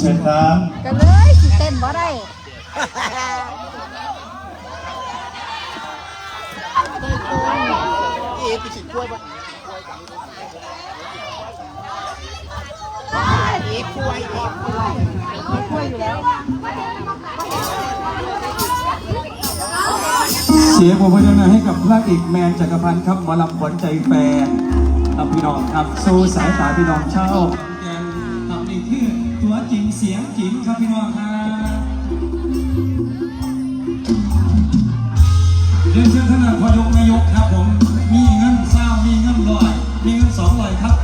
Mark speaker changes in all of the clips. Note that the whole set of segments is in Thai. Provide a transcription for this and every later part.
Speaker 1: เชิญครับ
Speaker 2: ก็เลยสิเต้นบ่ได้
Speaker 3: เสียงผมพยนาให้กับพระเอกแมนจักรพันธ์ครับหมอลำขวัญใจแฟนครับพี่น้องครับ สู้สายตาพี่น้องเช่า จริงเสียงจริงครับพี่น้องครับเรียนเชิญท่านพยกนายกครับผม มีเงินเศร้ามีเงินลอย มีเงินสองลอยครับ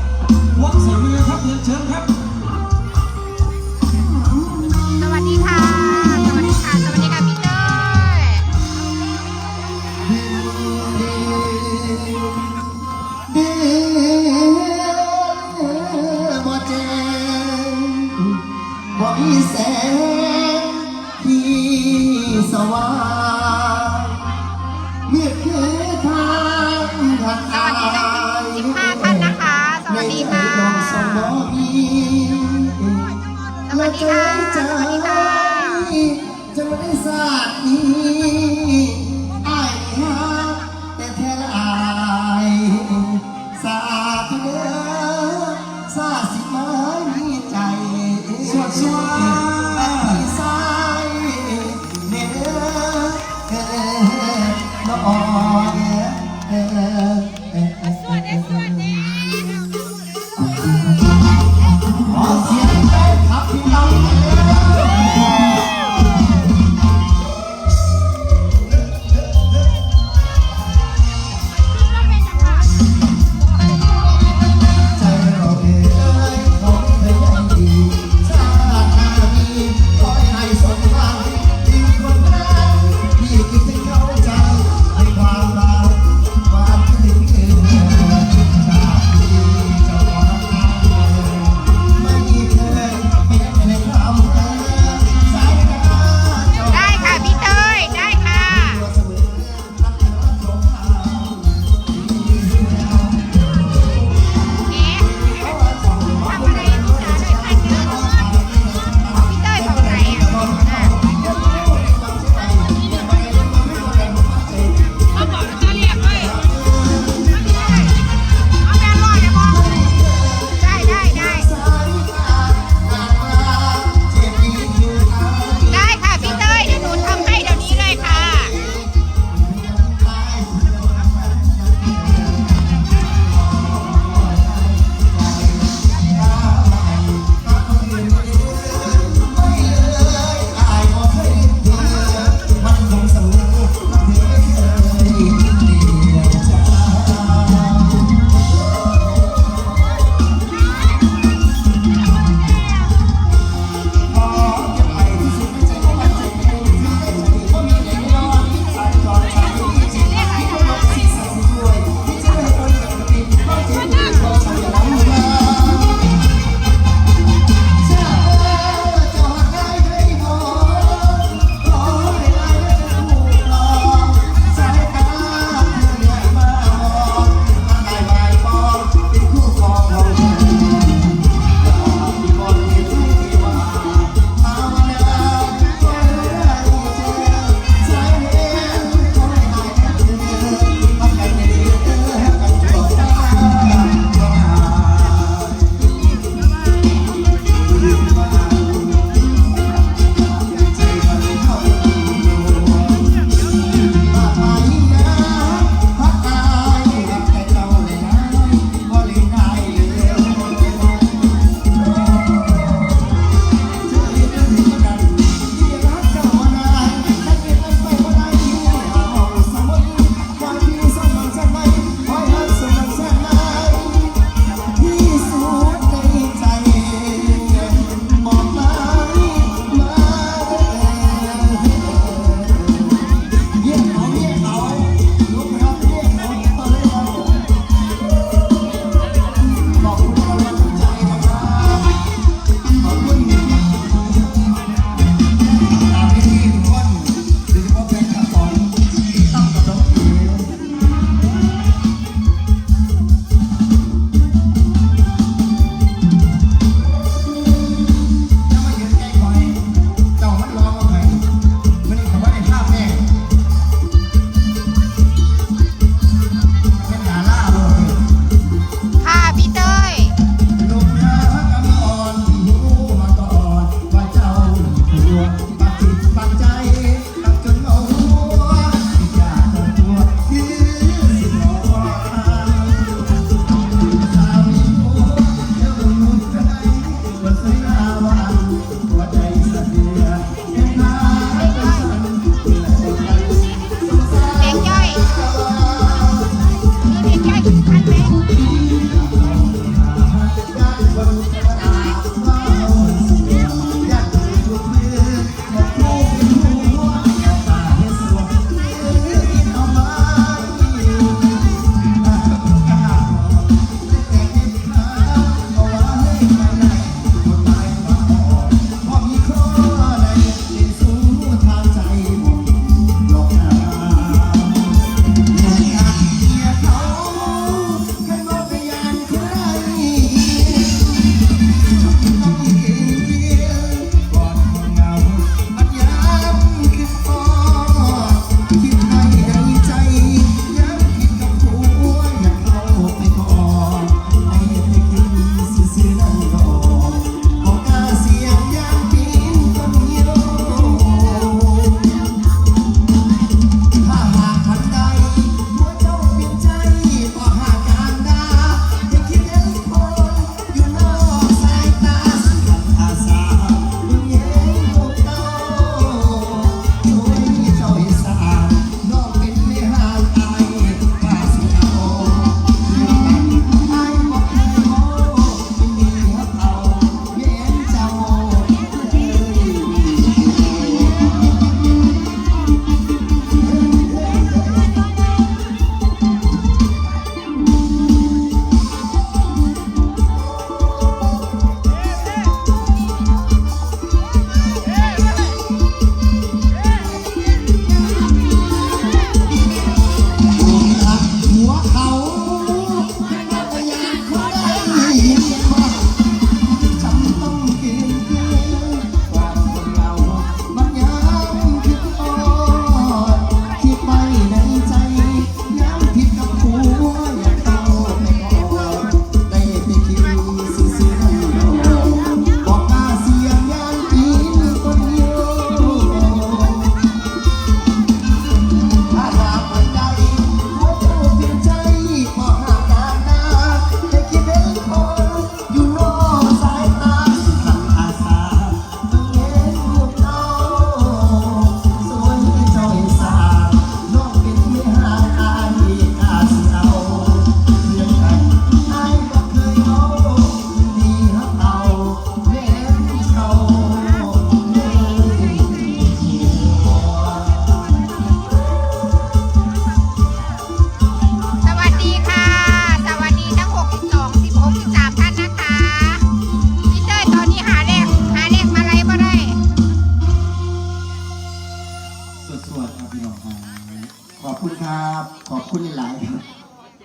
Speaker 4: Thank you.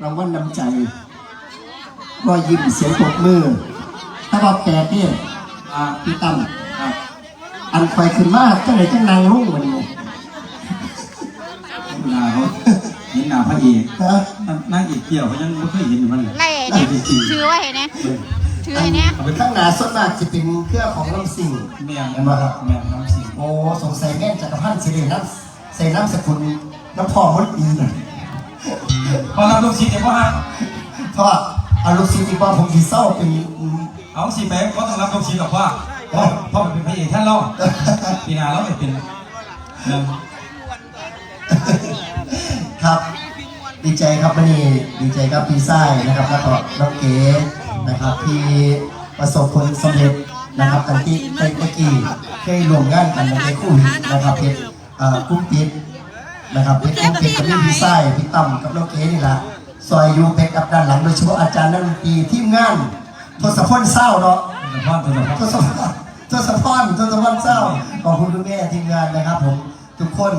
Speaker 4: าง
Speaker 2: วั
Speaker 4: ลน้ำ
Speaker 3: ใจรอยยิ้มเสียงปรบมือถ้าบอกแปดเนี่ย
Speaker 5: อ่า
Speaker 3: พี่ตั้ม
Speaker 5: ครับ
Speaker 3: อันคอยขึ้นมาจังไหนจังนางรุ่งวันนี้
Speaker 5: เวลาเขาเห็นหน้าพระเอก
Speaker 3: ฮะ
Speaker 5: นางเอกเกี่ยวเขายังไม่เคยเห็นอยู่มันเลย
Speaker 6: ไล่ไอ้เนี่ยชื่อว่าเห็นไหมชื่อไอ้เนี่ย
Speaker 5: เอาไป
Speaker 3: ข้างหน้าส่วนมากจะเป็นเครื่องของลำสิ่ง
Speaker 5: แม่นมาครับแม่นน้ำสิง
Speaker 3: โอ้สงสัยแม่นจักรพันธ์สิริน้ำใส่น้ำสกุล น้ำพองมดดีหน่อย
Speaker 5: พอรับลูกศิษย์เดี๋ยวพ่อฮะ
Speaker 3: เพราะว่าเอาลูกศิษย์ที่ว่าผมสีเศร้าเป็น
Speaker 5: เอาสิแบงก็ต้องรับลูกศิษย์หรอกว่าพ่อพ่อเป็นพระเอกแค่ล่อปีหนาเราไม่เป็นเรื่อง
Speaker 3: ครับดีใจครับวันนี้ดีใจครับพี่ไส้นะครับแล้วก็น้องเก๋นะครับที่ประสบผลสำเร็จนะครับตั้งที่ในเมื่อกี้เคยรวมงานกันในคู่หินนะครับเพชรอ่ากุ้งปิด นะครับเพชรกุ้งปิดกับพี่ไส้พี่ตั้มกับน้องเก๋นี่แหละซอยอยูเพชรกับด้านหลังโดยเฉพาะอาจารย์นักดนตรีทีมงานทศพลเศร้าเนาะ
Speaker 5: แต่พ่อเป็นแบบ
Speaker 3: ทศพรทศพรทศพรเศร้าขอบคุณทุกแม่ทีมงานนะครับ ผมทุกคน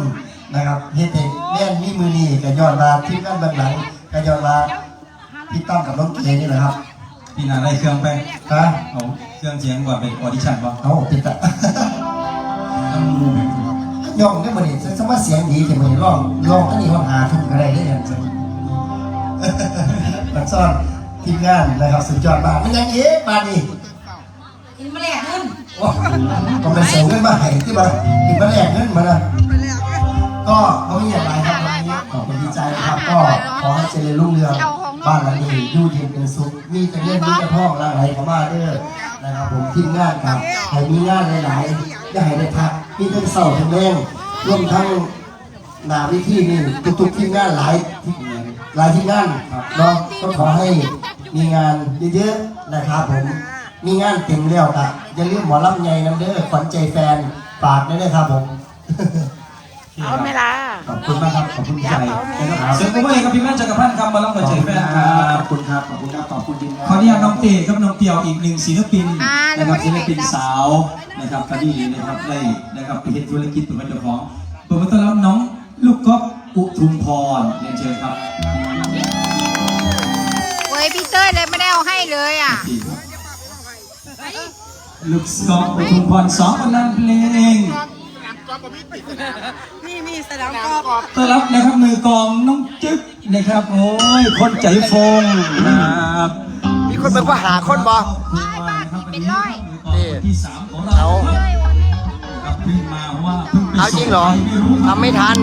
Speaker 3: นะครับเฮ็ดให้แม่นมีมือนีกับยอดมาทีมงานเบื้องหลังกับยอดมาพี่ต้อมกับน้องเก๋นี่แหละครับ
Speaker 5: ปีหนาได้เครื่องไป
Speaker 3: ฮะ
Speaker 5: เอาเครื่องเสียงว่าไปออดิชั่นป่ะ
Speaker 3: เอาติดตะ
Speaker 5: ต้องมูไป
Speaker 3: ย่องได้บ่นี่ส มว่าเสียงดีแต่บ่นี่ร้องร้องอันนี้ห้องหาทุ่มก็ได้เด้อจังมันซ่อนทีมงานนะครับสุดยอดมากมันยังเอ๊ะมาดิ
Speaker 6: กินมาแลกเงิน
Speaker 3: ว้าวก็ไปส่งเงินมาให้ที่มาถึงมาแลกเงินมานะก็เขาไม่อยากไรครับวันนี้ขอบคุณดีใจนะครับ ก็ขอให้เจริญรุ่งเรืองบ้านหลังนี้อยู่เย็นเป็นสุขมีแต่เรื่องมีแต่พ่องร่างไหลเข้ามาเด้อนะครับผมทีมงานครับให้มีงานหลายๆได้ให้ได้พักมีทั้งเสาร์ทั้งแรง รวมทั้งหนาวิธีนี่ทุกๆที่งานหลายหลายที่งานเนาะก็ขอให้มีงานเยอะๆนะครับผมมีงานเต็มแล้วอะอย่าลืมหมอลำใหญ่น้ำเด้อขวัญใจแฟนฝากด้วยนะครับผม
Speaker 6: เอาไหมล่ะ
Speaker 5: ขอบคุณมากครับ ขอบคุณใจนะครับเสียงปรบมือให้กับพี่แม่จักรพันธ์ครับมาลังมาเจอแฟนครั
Speaker 3: ข
Speaker 5: บ
Speaker 3: อบคุณครับ ขอบคุณครับ ขอบคุณทีมงาน
Speaker 5: ขออนุญาตน้องเตครับน้องเปียวอีกหนึ่งศิลปินนะครับศิลปินสาวนะครับคดีนะครับได้นะครับไปเห็นธุรกิจตัวเป็นเจ้าของเปิดมาต้อนรับน้องลูกก๊อฟอุทุมพรเรียนเชิญครับ
Speaker 6: เว้ยพี่เต้ยเลยไม่ได้เอาให้เลยอะ
Speaker 5: ลูกก๊อฟอุทุมพรสองคนนั้นเพลง
Speaker 7: นี่มีสนามกอล์ฟ
Speaker 5: ต้อนรับนะครับมือกลองน้องจึ๊กนะครับ โอ้ยคนใจฟงนะครับ
Speaker 3: มีคนเป็นว่าหาคนบ่
Speaker 6: เป็นร้อย
Speaker 5: ที่สามของเรา
Speaker 3: เอา
Speaker 5: ครับเพิ่งมาว่าเพิ่งไป
Speaker 3: เอาจริงเหรอ
Speaker 5: ไม่รู้
Speaker 3: ทำไม่ทัน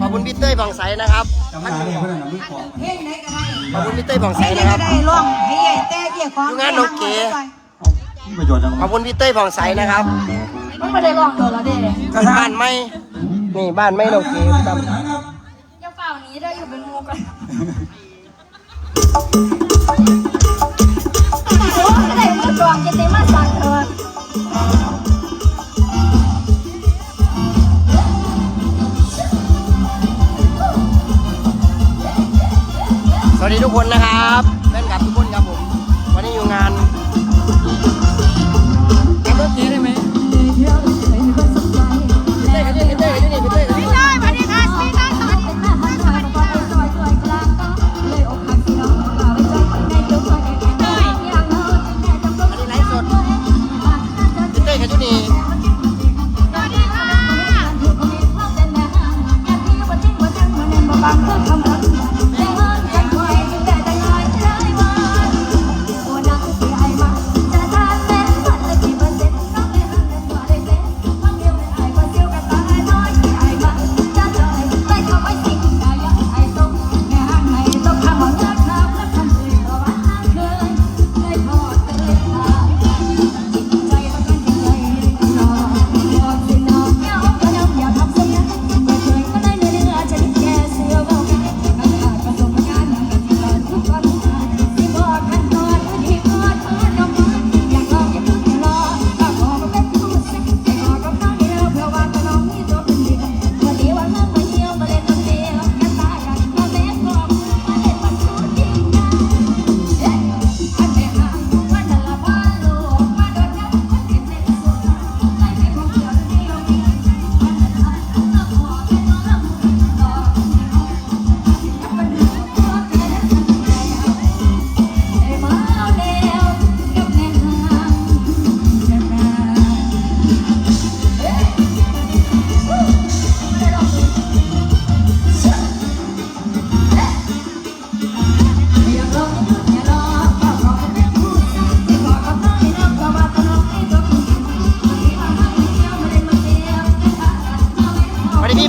Speaker 3: ขอบคุณพี่เต้ยบังไสนะครับ
Speaker 5: จำได้เนี่ยเพราะนั่นนะมือกลอง
Speaker 7: เพลงไหนก็ได้
Speaker 3: ขอบคุณพี่เต้ยบังไส
Speaker 7: เพลงไหน
Speaker 3: นะค
Speaker 7: ก็
Speaker 3: รับ
Speaker 7: ได้ร้องให้ใหญ่แต่เกี่ยวกับ
Speaker 3: อยู่งานโอเค
Speaker 5: มีประโยชน์จัง
Speaker 3: ขอบคุณพี่เต้ยบังไสนะครับ
Speaker 7: มันไม่ได้ร้องโดนแล้วเด้
Speaker 5: กระ
Speaker 3: บ้า
Speaker 5: ทาน
Speaker 3: ไม่นี่บ้านไม่โอเค
Speaker 5: ค
Speaker 3: ค
Speaker 5: รั
Speaker 3: รั
Speaker 5: บบ
Speaker 7: อย่าเป่านี้ได้อยู่เป็นมูกันโอ้ยได้มือกลองจะเต็มมาสั่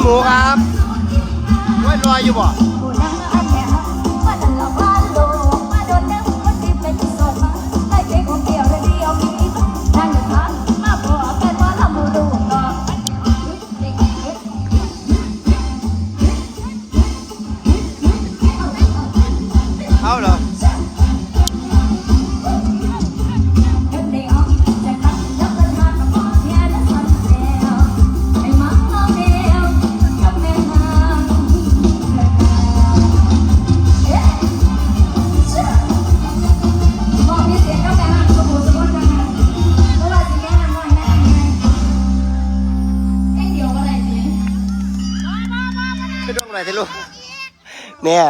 Speaker 3: หมู
Speaker 6: ค
Speaker 7: รับไว้รอยอยู่บ่ ไปดวงหน่อยสิลูกเนี่ย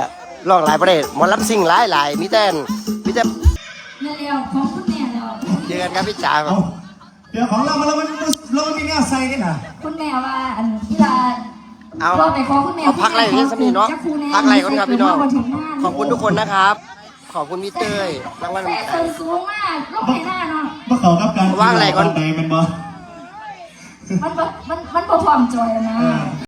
Speaker 7: ลองหลายประเด็นหมอลำซิ่งหลายหลายมีแต่นมีแต่
Speaker 3: เนี่ยเดียวของคุณแม่แล้ว
Speaker 7: เจอกันครับพี่จ๋าครั
Speaker 1: เอา
Speaker 7: บ
Speaker 1: เดี๋ยวของเรามาแล้วมันเรามันมีแนวใส่กันนะ
Speaker 3: คุณแม่ว่าอันกีฬา
Speaker 7: เอา
Speaker 3: รอบไปขอคุณแม่
Speaker 7: เอาพักไรเรื่องสักนิดเนาะพักไรก่อนครับพี่น้องขอบคุณทุกคนนะครับ ขอบคุณพี่เต้ยรางวัล
Speaker 3: แต่ส่วนสูงมากลงไปหน้าเนาะ
Speaker 1: มาเขากับการ
Speaker 7: ว่างอะไรก่อน
Speaker 1: ใดเป็นบ่
Speaker 3: มันบ่มันมันบ่พร้อมจอยนะ